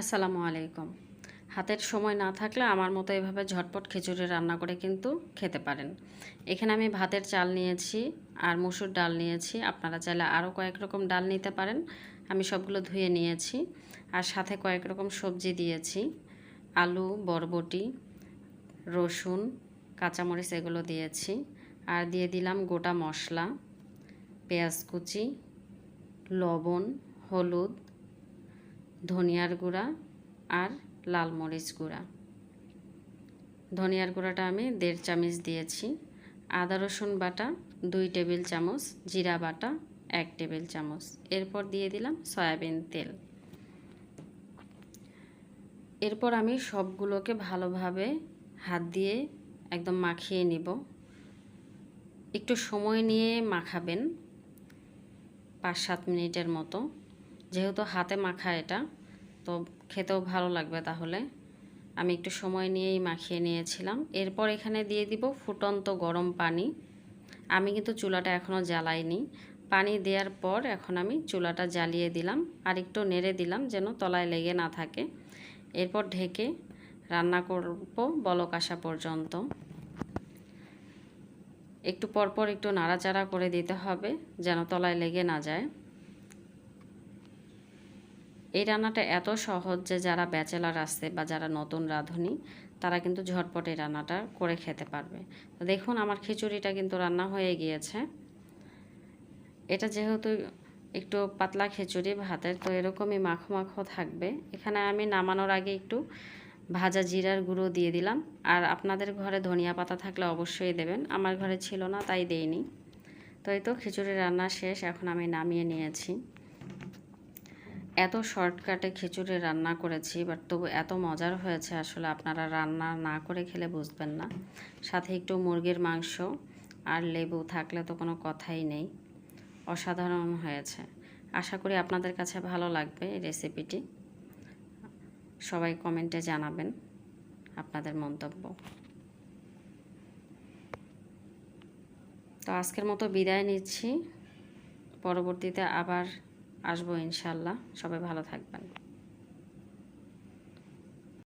আসসালামু আলাইকুম। হাতের সময় না থাকলে আমার মতো এভাবে ঝটপট খিচুড়ি রান্না করে কিন্তু খেতে পারেন। এখানে আমি ভাতের চাল নিয়েছি আর মুসুর ডাল নিয়েছি। আপনারা চাইলে আরও কয়েক রকম ডাল নিতে পারেন। আমি সবগুলো ধুয়ে নিয়েছি আর সাথে কয়েক রকম সবজি দিয়েছি। আলু, বরবটি, রসুন, কাঁচামরিচ এগুলো দিয়েছি আর দিয়ে দিলাম গোটা মশলা, পেঁয়াজ কুচি, লবণ, হলুদ ধনিয়ার গুঁড়া আর লাল মরিচ গুঁড়া। ধনিয়ার গুঁড়াটা আমি দেড় চামচ দিয়েছি। আদা রসুন বাটা দুই টেবিল চামচ, জিরা বাটা এক টেবিল চামচ। এরপর দিয়ে দিলাম সয়াবিন তেল। এরপর আমি সবগুলোকে ভালোভাবে হাত দিয়ে একদম মাখিয়ে নিব। একটু সময় নিয়ে মাখাবেন, পাঁচ সাত মিনিটের মতো। যেহেতু হাতে মাখা এটা, তো খেতেও ভালো লাগবে তাহলে। আমি একটু সময় নিয়েই মাখিয়ে নিয়েছিলাম। এরপর এখানে দিয়ে দিব ফুটন্ত গরম পানি। আমি কিন্তু চুলাটা এখনও জ্বালাইনি। পানি দেওয়ার পর এখন আমি চুলাটা জ্বালিয়ে দিলাম আর একটু নেড়ে দিলাম যেন তলায় লেগে না থাকে। এরপর ঢেকে রান্না করব বলক আসা পর্যন্ত। একটু পরপর একটু নাড়াচাড়া করে দিতে হবে যেন তলায় লেগে না যায়। এই রান্নাটা এত সহজ যে যারা ব্যাচেলার আছে বা যারা নতুন রাঁধুনি, তারা কিন্তু ঝটপট এই রান্নাটা করে খেতে পারবে। তো দেখুন আমার খিচুড়িটা কিন্তু রান্না হয়ে গিয়েছে। এটা যেহেতু একটু পাতলা খিচুড়ি ভাতের, তো এরকমই মাখো মাখো থাকবে। এখানে আমি নামানোর আগে একটু ভাজা জিরার গুঁড়ো দিয়ে দিলাম। আর আপনাদের ঘরে ধনিয়া পাতা থাকলে অবশ্যই দেবেন। আমার ঘরে ছিল না, তাই দেইনি। তো এই তো খিচুড়ি রান্না শেষ, এখন আমি নামিয়ে নিয়েছি। এত শর্টকাটে খিচুড়ি রান্না করেছি বাট তবু এত মজার হয়েছে আসলে আপনারা রান্না না করে খেলে বুঝবেন না। সাথে একটু মুরগির মাংস আর লেবু থাকলে তো কোনো কথাই নেই। অসাধারণ হয়েছে। আশা করি আপনাদের কাছে ভালো লাগবে এই রেসিপিটি সবাই কমেন্টে জানাবেন আপনাদের মন্তব্য। তো আজকের মতো বিদায় নিচ্ছি। পরবর্তীতে আবার আসব ইনশাল্লাহ। সবাই ভালো থাকবেন।